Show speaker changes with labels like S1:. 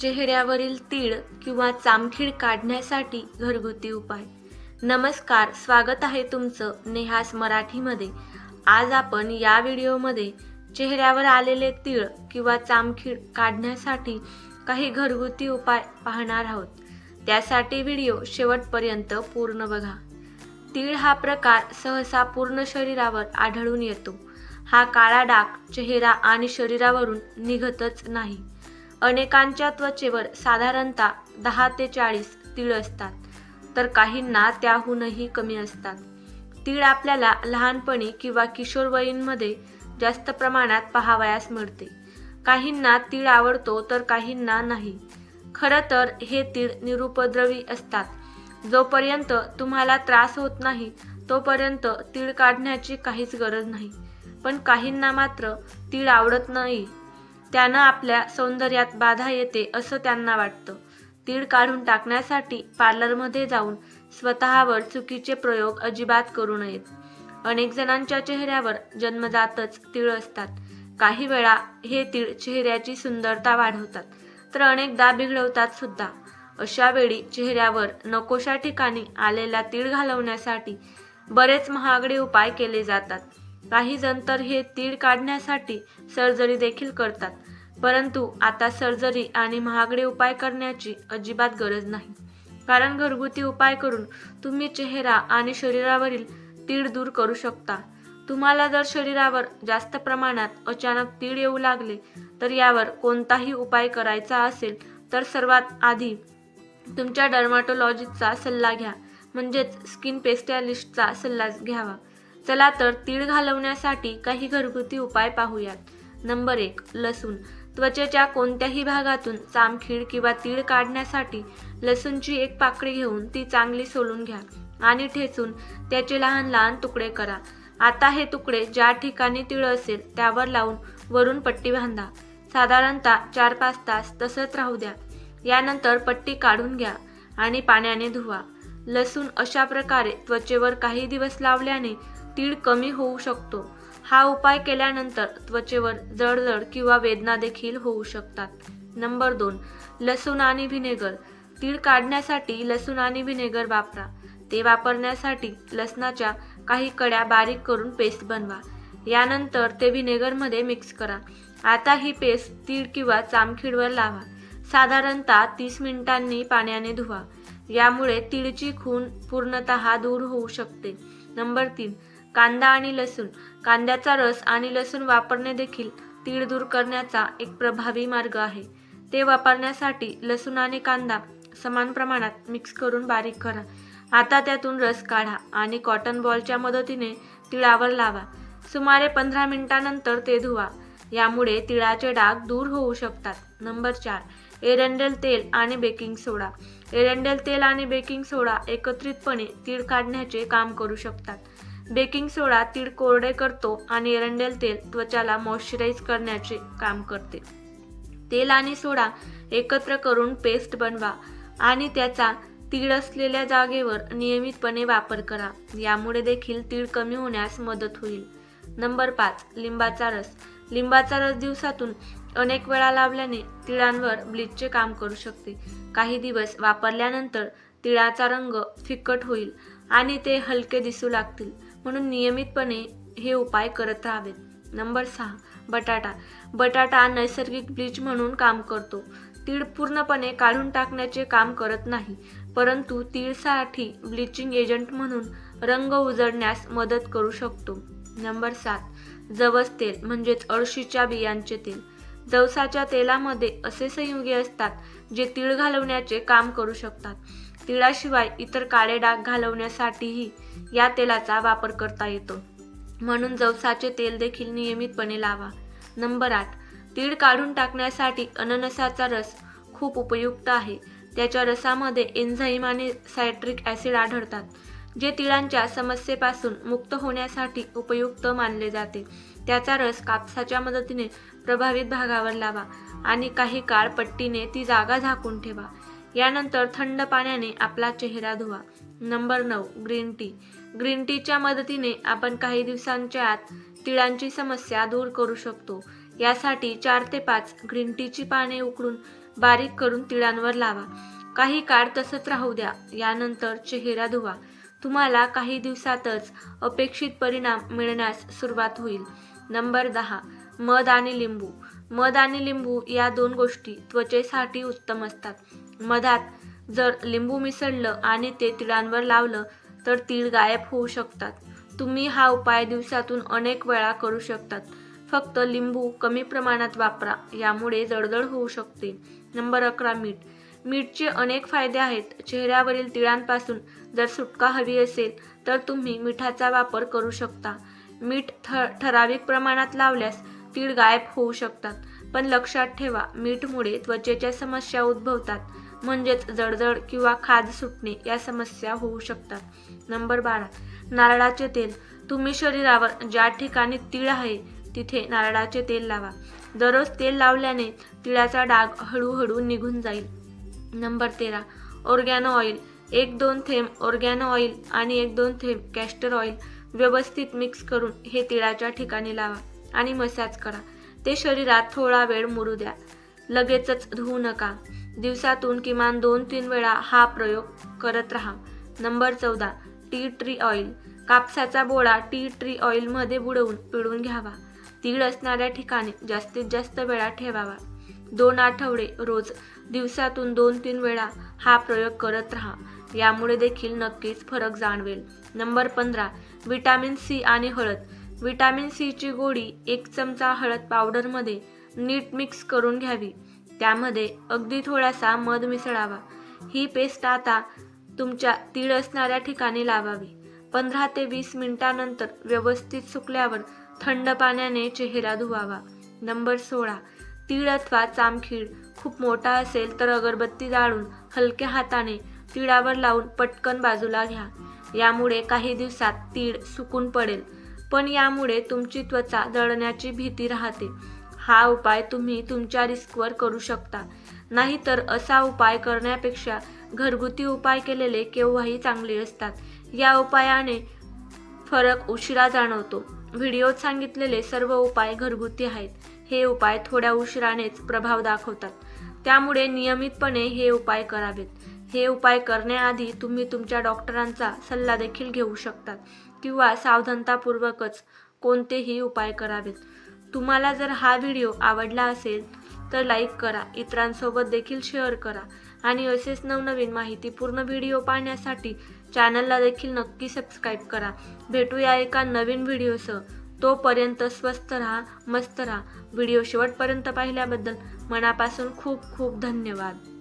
S1: चेहऱ्यावरील तीळ किंवा चामखीड काढण्यासाठी घरगुती उपाय. नमस्कार स्वागत आहे तुमचं नेहास मराठीमध्ये. आज आपण या व्हिडिओमध्ये चेहऱ्यावर आलेले तीळ किंवा चामखीड काढण्यासाठी काही घरगुती उपाय पाहणार आहोत. त्यासाठी व्हिडिओ शेवटपर्यंत पूर्ण बघा. तीळ हा प्रकार सहसा पूर्ण शरीरावर आढळून येतो. हा काळा डाग चेहरा आणि शरीरावरून निघतच नाही. अनेकांच्या त्वचेवर साधारणतः दहा ते चाळीस तीळ असतात तर काहींना त्याहूनही कमी असतात. तीळ आपल्याला लहानपणी किंवा किशोरवयींमध्ये जास्त प्रमाणात पाहावयास मिळते. काहींना तीळ आवडतो तर काहींना नाही. खरं तर हे तीळ निरुपद्रवी असतात. जोपर्यंत तुम्हाला त्रास होत नाही तोपर्यंत तीळ काढण्याची काहीच गरज नाही. पण काहींना मात्र तीळ आवडत नाही. त्यानं आपल्या सौंदर्यात बाधा येते असं त्यांना वाटतं. तीळ काढून टाकण्यासाठी पार्लरमध्ये जाऊन स्वतःवर चुकीचे प्रयोग अजिबात करू नयेत. अनेक जणांच्या चेहऱ्यावर जन्मजातच तीळ असतात. काही वेळा हे तीळ चेहऱ्याची सुंदरता वाढवतात तर अनेकदा बिघडवतात सुद्धा. अशा वेळी चेहऱ्यावर नकोशा ठिकाणी आलेला तीळ घालवण्यासाठी बरेच महागडे उपाय केले जातात. काही जण तर हे तीळ काढण्यासाठी सर्जरी देखील करतात. परंतु आता सर्जरी आणि महागडे उपाय करण्याची अजिबात गरज नाही. कारण घरगुती उपाय करून तुम्ही चेहरा आणि शरीरावरील तीळ दूर करू शकता. तुम्हाला जर शरीरावर जास्त प्रमाणात अचानक तीळ येऊ लागले तर यावर कोणताही उपाय करायचा असेल तर सर्वात आधी तुमच्या डर्माटोलॉजिस्टचा सल्ला घ्या. म्हणजेच स्किन पेस्टॅलिस्टचा सल्ला घ्यावा. चला तर तीळ घालवण्यासाठी काही घरगुती उपाय पाहूयात. नंबर एक लसूण. त्वचेच्या कोणत्याही भागातून चामखीड किंवा तीळ काढण्यासाठी लसूणची एक पाकळी घेऊन ती चांगली सोलून घ्या आणि ठेचून त्याचे लहान लहान तुकडे करा. आता हे तुकडे ज्या ठिकाणी तीळ असेल त्यावर लावून वरून पट्टी बांधा. साधारणतः चार पाच तास तसंच राहू द्या. यानंतर पट्टी काढून घ्या आणि पाण्याने धुवा. लसूण अशा प्रकारे त्वचेवर काही दिवस लावल्याने तीळ कमी होऊ शकतो. हा उपाय केल्यानंतर त्वचेवर जळजळ किंवा वेदना देखील होऊ शकतात. नंबर दोन लसूण आणि व्हिनेगर. तीळ काढण्यासाठी लसूण आणि व्हिनेगर वापरा. ते वापरण्यासाठी लसणाच्या काही कड्या बारीक करून पेस्ट बनवा. यानंतर ते व्हिनेगरमध्ये मिक्स करा. आता ही पेस्ट तीळ किंवा चामखीडवर लावा. साधारणतः तीस मिनिटांनी पाण्याने धुवा. यामुळे तीळची खून पूर्णतः दूर होऊ शकते. नंबर तीन कांदा आणि लसूण. कांद्याचा रस आणि लसूण वापरणे देखील तीळ दूर करण्याचा एक प्रभावी मार्ग आहे. ते वापरण्यासाठी लसूण आणि कांदा समान प्रमाणात मिक्स करून बारीक करा. आता त्यातून रस काढा आणि कॉटन बॉलच्या मदतीने तिळावर लावा. सुमारे पंधरा मिनिटानंतर ते धुवा. यामुळे तिळाचे डाग दूर होऊ शकतात. नंबर चार एरंडेल तेल आणि बेकिंग सोडा. एरंडेल तेल आणि बेकिंग सोडा एकत्रितपणे तीळ काढण्याचे काम करू शकतात. बेकिंग सोडा तीळ कोरडे करतो आणि एरंडेल तेल त्वचाला मॉइश्चराईज करण्याचे काम करते. तेल आणि सोडा एकत्र करून पेस्ट बनवा आणि त्याचा तीळ असलेल्या जागेवर नियमितपणे वापर करा. यामुळे देखील तीळ कमी होण्यास मदत होईल. नंबर पाच लिंबाचा रस. लिंबाचा रस दिवसातून अनेक वेळा लावल्याने तिळांवर ब्लीचचे काम करू शकते. काही दिवस वापरल्यानंतर तिळाचा रंग फिकट होईल आणि ते हलके दिसू लागतील. म्हणून नियमितपणे हे उपाय करत राहावेत. नंबर सहा बटाटा. बटाटा नैसर्गिक ब्लीच म्हणून काम करतो. तीळ पूर्णपणे काढून टाकण्याचे काम करत नाही परंतु तीळसाठी ब्लिचिंग एजंट म्हणून रंग उजळण्यास मदत करू शकतो. नंबर सात जवस तेल म्हणजेच अळशीच्या बियांचे तेल. जवसाच्या तेलामध्ये असे संयुगे असतात जे तीळ घालवण्याचे काम करू शकतात. तिळाशिवाय इतर काळे डाग घालवण्यासाठीही या तेलाचा वापर करता येतो. म्हणून जवसाचे तेल देखील नियमितपणे लावा. नंबर आठ तीळ काढून टाकण्यासाठी अननसाचा रस खूप उपयुक्त आहे. त्याच्या रसामध्ये एन्झाईम आणि सायट्रिक ॲसिड आढळतात जे तिळांच्या समस्येपासून मुक्त होण्यासाठी उपयुक्त मानले जाते. त्याचा रस कापसाच्या मदतीने प्रभावित भागावर लावा आणि काही काळ पट्टीने ती जागा झाकून ठेवा. यानंतर थंड पाण्याने आपला चेहरा धुवा. नंबर नऊ ग्रीन टी. ग्रीन टीच्या मदतीने आपण काही दिवसांच्या आत तिळांची समस्या दूर करू शकतो. यासाठी चार ते पाच ग्रीन टीची पाने उकळून बारीक करून तिळांवर लावा. काही काळ तसंच राहू द्या. यानंतर चेहरा धुवा. तुम्हाला काही दिवसातच अपेक्षित परिणाम मिळण्यास सुरुवात होईल. नंबर दहा मध आणि लिंबू. मध आणि लिंबू या दोन गोष्टी त्वचेसाठी उत्तम असतात. मधात जर लिंबू मिसळलं आणि ते तिळांवर लावलं तर तीळ गायब होऊ शकतात. तुम्ही हा उपाय दिवसातून अनेक वेळा करू शकतात. फक्त लिंबू कमी प्रमाणात वापरा यामुळे जळजळ होऊ शकते. नंबर अकरा मीठ. मीठचे अनेक फायदे आहेत. चेहऱ्यावरील तिळांपासून जर सुटका हवी असेल तर तुम्ही मिठाचा वापर करू शकता. मीठ थ ठराविक प्रमाणात लावल्यास तीळ गायब होऊ शकतात. पण लक्षात ठेवा मीठमुळे त्वचेच्या समस्या उद्भवतात. म्हणजेच जळजळ किंवा खाज सुटणे या समस्या होऊ शकतात. नंबर बारा नारळाचे तेल. तुम्ही शरीरावर ज्या ठिकाणी तीळ आहे तिथे नारळाचे तेल लावा. दररोज तेल लावल्याने तिळाचा डाग हळूहळू निघून जाईल. नंबर तेरा ऑर्गॅनो ऑइल. एक दोन थेंब ऑर्गॅनो ऑइल आणि एक दोन थेंब कॅस्टर ऑइल व्यवस्थित मिक्स करून हे तिळाच्या ठिकाणी लावा. आणि मसाज करा. ते शरीरात थोडा वेळ मुरू द्या. लगेचच धुवू नका. दिवसातून किमान दोन तीन वेळा हा प्रयोग करत राहा. नंबर चौदा टी ट्री ऑइल. कापसाचा बोळा टी ट्री ऑइलमध्ये बुडवून पिळून घ्यावा. तीळ असणाऱ्या ठिकाणी जास्तीत जास्त वेळा ठेवावा. दोन आठवडे रोज दिवसातून दोन तीन वेळा हा प्रयोग करत राहा. यामुळे देखील नक्कीच फरक जाणवेल. नंबर पंधरा विटॅमिन सी आणि हळद. विटॅमिन सीची गोळी एक चमचा हळद पावडरमध्ये नीट मिक्स करून घ्यावी. त्यामध्ये अगदी थोडासा मध मिसळावा. ही पेस्ट आता तुमच्या तीळ असणाऱ्या ठिकाणी लावावी. पंधरा ते वीस मिनिटानंतर व्यवस्थित सुकल्यावर थंड पाण्याने चेहरा धुवावा. नंबर सोळा. तीळ अथवा चामखीळ खूप मोठा असेल तर अगरबत्ती जाळून हलक्या हाताने तिळावर लावून पटकन बाजूला घ्या. यामुळे काही दिवसात तीळ सुकून पडेल. पण यामुळे तुमची त्वचा जळण्याची भीती राहते. हा उपाय तुम्ही तुमच्या रिस्कवर करू शकता. नाहीतर असा उपाय करण्यापेक्षा घरगुती उपाय केलेले केव्हाही चांगले असतात. या उपायाने फरक उशिरा जाणवतो. व्हिडिओत सांगितलेले सर्व उपाय घरगुती आहेत. हे उपाय थोड्या उशिरानेच प्रभाव दाखवतात. त्यामुळे नियमितपणे हे उपाय करावेत. हे उपाय करण्याआधी तुम्ही तुमच्या डॉक्टरांचा सल्ला देखील घेऊ शकतात किंवा सावधानतापूर्वकच कोणतेही उपाय करावेत. तुम्हाला जर हा व्हिडिओ आवडला असेल तर लाईक करा इतरांसोबत देखील शेअर करा आणि असेच नवनवीन माहितीपूर्ण व्हिडिओ पाहण्यासाठी चॅनलला देखील नक्की सबस्क्राईब करा. भेटूया एका नवीन व्हिडिओसह. तोपर्यंत स्वस्त राहा मस्त राहा. व्हिडिओ शेवटपर्यंत पाहिल्याबद्दल मनापासून खूप खूप धन्यवाद.